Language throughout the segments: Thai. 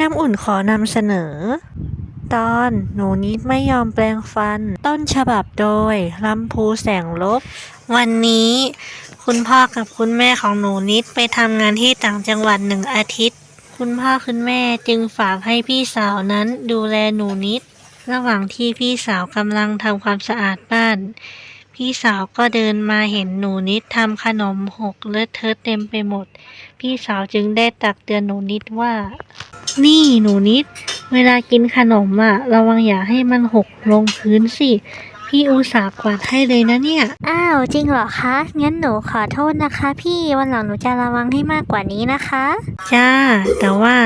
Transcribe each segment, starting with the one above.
น้ำอุ่นขอนำเสนอ ตอนหนูนิดไม่ยอมแปลงฟัน ต้นฉบับโดยลำพูแสงลบ วันนี้ คุณพ่อกับคุณแม่ของหนูนิดไปทำงานที่ต่างจังหวัดหนึ่งอาทิตย์ คุณพ่อคุณแม่จึงฝากให้พี่สาวนั้นดูแลหนูนิด ระหว่างที่พี่สาวกำลังทำความสะอาดบ้าน พี่สาวก็เดินมาเห็นหนูนิดทำขนมหกเลอะเทอะเต็มไปหมด พี่สาวจึงได้ตักเตือนหนูนิดว่า นี่หนูนิด เวลากินขนมอะระวังอย่าให้มันหกลงพื้นสิ พี่อุตส่าห์กวาดให้เลยนะเนี่ย อ้าวจริงเหรอคะ งั้นหนูขอโทษนะคะ พี่วันหลังหนูจะระวังให้มากกว่านี้นะคะ จ้า แต่ว่า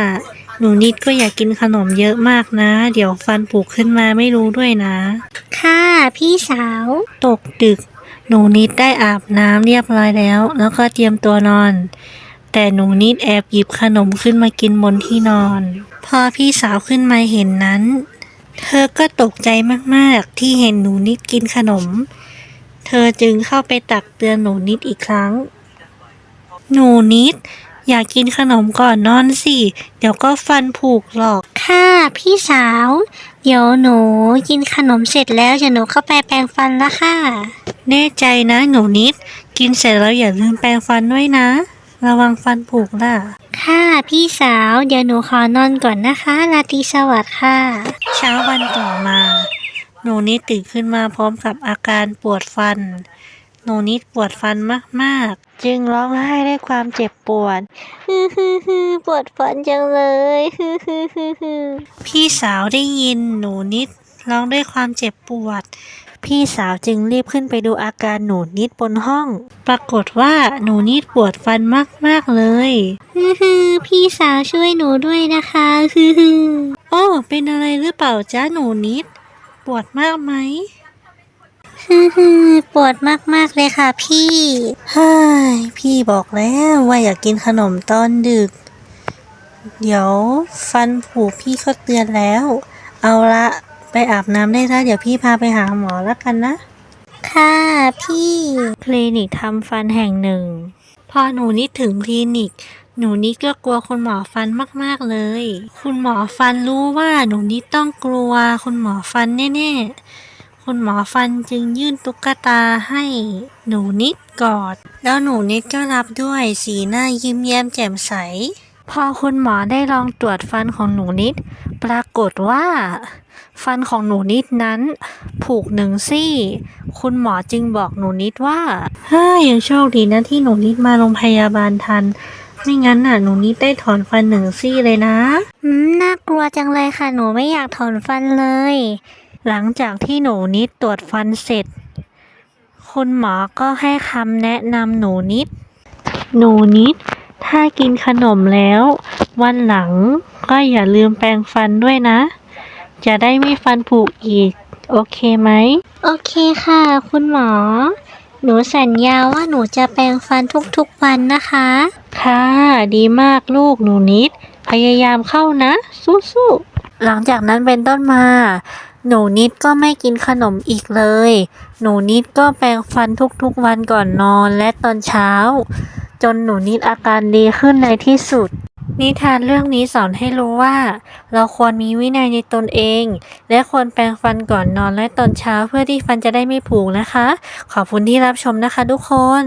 หนูนิดก็อย่ากกินขนมเยอะมากนะ เดี๋ยวฟันผุขึ้นมาไม่รู้ด้วยนะ ค่ะพี่สาว ตกดึก หนูนิดได้อาบน้ำเรียบร้อยแล้ว แล้วก็เตรียมตัวนอน แต่หนูนิดแอบหยิบขนมขึ้นมากินบนที่นอน พอพี่สาวขึ้นมาเห็นนั้น เธอก็ตกใจมากๆ ที่เห็นหนูนิดกินขนม เธอจึงเข้าไปตักเตือนหนูนิดอีกครั้ง หนูนิด อยากกินขนมก่อนนอนสิ เดี๋ยวก็ฟันผุหรอก ค่ะพี่สาว เดี๋ยวหนูกินขนมเสร็จแล้วเดี๋ยวหนูเข้าไปแปรงฟันละค่ะ แน่ใจนะหนูนิด กินเสร็จแล้วอย่าลืมแปรงฟันด้วยนะ ระวังฟันผุล่ะ ค่ะพี่สาว เดี๋ยวหนูขอนอนก่อนนะคะราตรีสวัสดิ์ค่ะ เช้าวันต่อมา หนูนิดตื่นขึ้นมาพร้อมกับอาการปวดฟัน หนูนิดปวดฟันมากๆ จึงร้องไห้ด้วยความเจ็บปวดฮือฮือฮือปวดฟันจังเลยฮือฮือฮือฮือพี่สาวได้ยินหนูนิดร้องด้วยความเจ็บปวด พี่สาวจึงรีบขึ้นไปดูอาการหนูนิดบนห้อง ปรากฏว่าหนูนิดปวดฟันมากๆเลยฮือฮือพี่สาวช่วยหนูด้วยนะคะฮือฮือโอ้เป็นอะไรหรือเปล่าจ้าหนูนิด ปวดมากไหมฮือฮือปวดมากๆเลยค่ะพี่เฮ้ยพี่บอกแล้วว่าอยากกินขนมตอนดึก เดี๋ยวฟันผุพี่ก็เตือนแล้ว เอาละ ไปอาบน้ำได้แล้วเดี๋ยวพี่พาไปหาหมอแล้วกันนะ ค่ะพี่คลินิกทำฟันแห่งหนึ่ง พอหนูนิดถึงคลินิก หนูนิดก็กลัวคุณหมอฟันมากๆเลย คุณหมอฟันรู้ว่าหนูนิดต้องกลัว คุณหมอฟันแน่ๆ คุณหมอฟันจึงยื่นตุ๊กตาให้หนูนิดกอด แล้วหนูนิดก็รับด้วยสีหน้ายิ้มแย้มแจ่มใส พอคุณหมอได้ลองตรวจฟันของหนูนิด ปรากฏว่า ฟันของหนูนิดนั้น ผูกหนึ่งซี่ คุณหมอจึงบอกหนูนิดว่าเฮ้ยยังโชคดีนะที่หนูนิดมาโรงพยาบาลทัน ไม่งั้นน่ะหนูนิดได้ถอนฟันหนึ่งซี่เลยนะ อืมน่ากลัวจังเลยค่ะ หนูไม่อยากถอนฟันเลย หลังจากที่หนูนิดตรวจฟันเสร็จ คุณหมอก็ให้คำแนะนำหนูนิด หนูนิด ถ้ากินขนมแล้ว วันหลังก็อย่าลืมแปรงฟันด้วยนะ จะได้ไม่ฟันผุอีก โอเคไหม โอเคค่ะ คุณหมอ หนูสัญญาว่าหนูจะแปรงฟันทุกๆวันนะคะ ค่ะ ดีมากลูกหนูนิด พยายามเข้านะ สู้ๆ หลังจากนั้นเป็นต้นมา หนูนิดก็ไม่กินขนมอีกเลย หนูนิดก็แปรงฟันทุกๆวันก่อนนอนและตอนเช้า จนหนูนิดอาการดีขึ้นในที่สุด นิทานเรื่องนี้สอนให้รู้ว่า เราควรมีวินัยในตนเอง และควรแปรงฟันก่อนนอนและตอนเช้าเพื่อที่ฟันจะได้ไม่ผุนะคะ ขอบคุณที่รับชมนะคะทุกคน